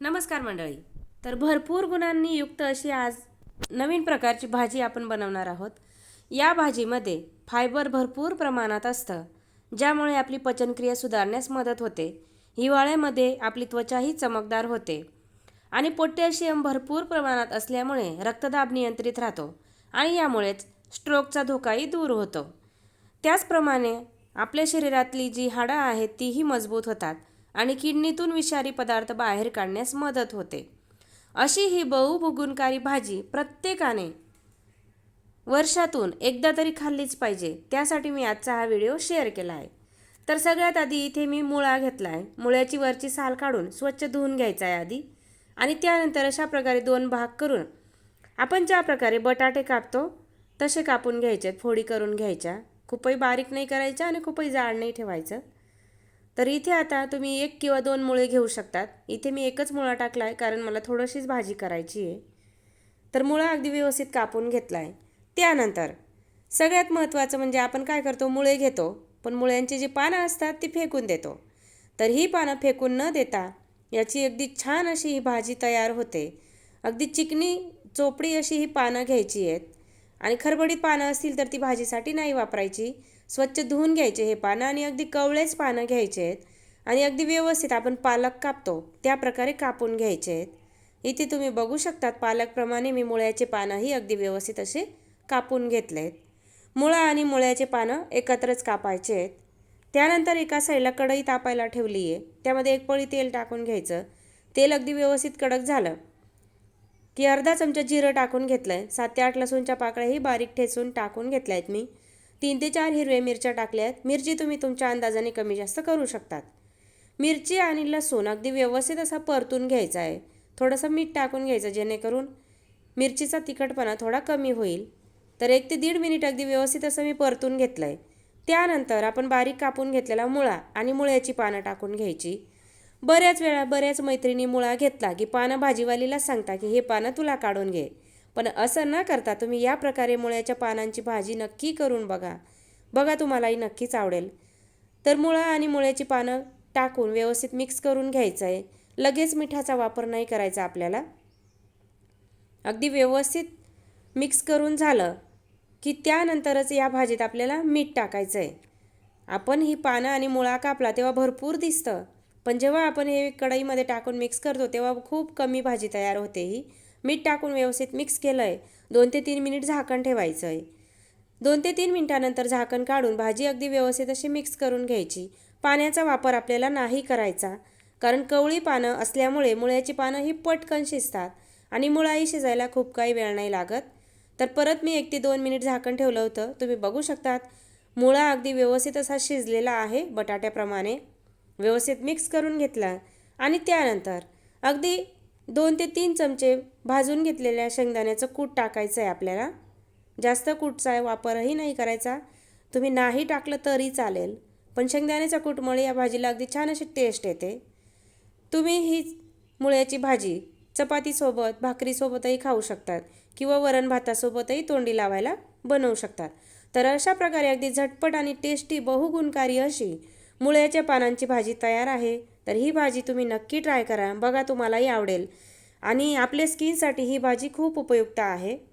नमस्कार मंडळी. तर भरपूर गुणांनी युक्त अशी आज नवीन प्रकारची भाजी आपण बनवणार आहोत. या भाजीमध्ये फायबर भरपूर प्रमाणात असतं ज्यामुळे आपली पचनक्रिया सुधारण्यास मदत होते. हिवाळ्यामध्ये आपली त्वचाही चमकदार होते आणि पोटॅशियम भरपूर प्रमाणात असल्यामुळे रक्तदाब नियंत्रित राहतो आणि यामुळेच स्ट्रोकचा धोकाही दूर होतो. त्याचप्रमाणे आपल्या शरीरातली जी हाडं आहेत तीही मजबूत होतात आणि किडनीतून विषारी पदार्थ बाहेर काढण्यास मदत होते. अशी ही बहुभुगुणकारी भाजी प्रत्येकाने वर्षातून एकदा तरी खाल्लीच पाहिजे. त्यासाठी मी आजचा हा व्हिडिओ शेअर केला आहे. तर सगळ्यात आधी इथे मी मुळा घेतला आहे. मुळ्याची वरची साल काढून स्वच्छ धुवून घ्यायचा आहे आधी. आणि त्यानंतर अशा प्रकारे दोन भाग करून आपण ज्या प्रकारे बटाटे कापतो तसे कापून घ्यायचे फोडी करून घ्यायच्या. खूपही बारीक नाही करायच्या आणि खूपही जाड नाही ठेवायचं. तर इथे आता तुम्ही एक किंवा दोन मुळे घेऊ शकतात. इथे मी एकच मुळा टाकला आहे कारण मला थोडीशीच भाजी करायची आहे. तर मुळा अगदी व्यवस्थित कापून घेतला आहे त्यानंतर सगळ्यात महत्त्वाचं म्हणजे आपण काय करतो मुळे घेतो. पण मुळ्यांची जी पानं असतात ती फेकून देतो. तर ही पानं फेकून न देता याची अगदी छान अशी ही भाजी तयार होते. अगदी चिकनी चोपडी अशी ही पानं घ्यायची आहेत. आणि खरबडीत पानं असतील तर ती भाजीसाठी नाही वापरायची. स्वच्छ धुवून घ्यायचे हे पानं आणि अगदी कवळेच पानं घ्यायचे आहेत. आणि अगदी व्यवस्थित आपण पालक कापतो त्या प्रकारे कापून घ्यायचे आहेत. इथे तुम्ही बघू शकतात पालकप्रमाणे मी मुळ्याचे पानंही अगदी व्यवस्थित असे कापून घेतले आहेत. मुळा आणि मुळ्याचे पानं एकत्रच कापायचे आहेत. त्यानंतर एका साईडला कढई तापायला ठेवली आहे. त्यामध्ये एक पळी तेल टाकून घ्यायचं. तेल अगदी व्यवस्थित कडक झालं की अर्धा चमचा जिरं टाकून घेतलं आहे सात ते आठ लसूणच्या पाकळ्याही बारीक ठेचून टाकून घेतल्या आहेत मी. तीन ते चार हिरव्या मिरच्या टाकल्या आहेत मिरची तुम्ही तुमच्या अंदाजाने कमी जास्त करू शकतात. मिरची आणि लसूण अगदी व्यवस्थित असा परतून घ्यायचा आहे. थोडंसं मीठ टाकून घ्यायचं जेणेकरून मिरचीचा तिखटपणा थोडा कमी होईल. तर एक ते दीड मिनिट अगदी व्यवस्थित असं मी परतून घेतलं आहे त्यानंतर आपण बारीक कापून घेतलेला मुळा आणि मुळ्याची पानं टाकून घ्यायची. बऱ्याच वेळा बऱ्याच मैत्रिणी मुळा घेतला की पानं भाजीवालीला सांगता की हे पानं तुला काढून घे. पण असं न करता तुम्ही या प्रकारे मुळ्याच्या पानांची भाजी नक्की करून बघा. बघा तुम्हालाही नक्कीच आवडेल. तर मुळं आणि मुळ्याची पानं टाकून व्यवस्थित मिक्स करून घ्यायचं आहे लगेच मिठाचा वापर नाही करायचा आपल्याला. अगदी व्यवस्थित मिक्स करून झालं की त्यानंतरच या भाजीत आपल्याला मीठ टाकायचं आहे आपण ही पानं आणि मुळा कापला तेव्हा भरपूर दिसतं. पण जेव्हा आपण हे कढईमध्ये टाकून मिक्स करतो तेव्हा खूप कमी भाजी तयार होते ही. मीठ टाकून व्यवस्थित मिक्स केलं आहे दोन ते तीन मिनिट झाकण ठेवायचं आहे दोन ते तीन मिनटानंतर झाकण काढून भाजी अगदी व्यवस्थित अशी मिक्स करून घ्यायची. पाण्याचा वापर आपल्याला नाही करायचा. कारण कवळी पानं असल्यामुळे मुळ्याची पानं ही पटकन शिजतात आणि मुळाही शिजायला खूप काही वेळ नाही लागत. तर परत मी एक ते दोन मिनिट झाकण ठेवलं होतं. तुम्ही बघू शकतात. मुळा अगदी व्यवस्थित असा शिजलेला आहे बटाट्याप्रमाणे. व्यवस्थित मिक्स करून घेतला. आणि त्यानंतर अगदी दोन ते तीन चमचे भाजून घेतलेल्या शेंगदाण्याचं कूट टाकायचं आहे आपल्याला. जास्त कूटचा वापरही नाही करायचा. तुम्ही नाही टाकलं तरी चालेल पण शेंगदाण्याच्या कूटमुळे या भाजीला अगदी छान अशी टेस्ट येते. तुम्ही ही मुळ्याची भाजी चपातीसोबत भाकरीसोबतही खाऊ शकतात किंवा वरण भातासोबतही तोंडी लावायला बनवू शकतात. तर अशा प्रकारे अगदी झटपट आणि टेस्टी बहुगुणकारी अशी मुळ्याच्या पानांची भाजी तयार आहे. तर ही भाजी तुम्ही नक्की ट्राय करा. बघा तुम्हालाही आवडेल. आणि आपल्या स्किनसाठी ही भाजी खूप उपयुक्त आहे.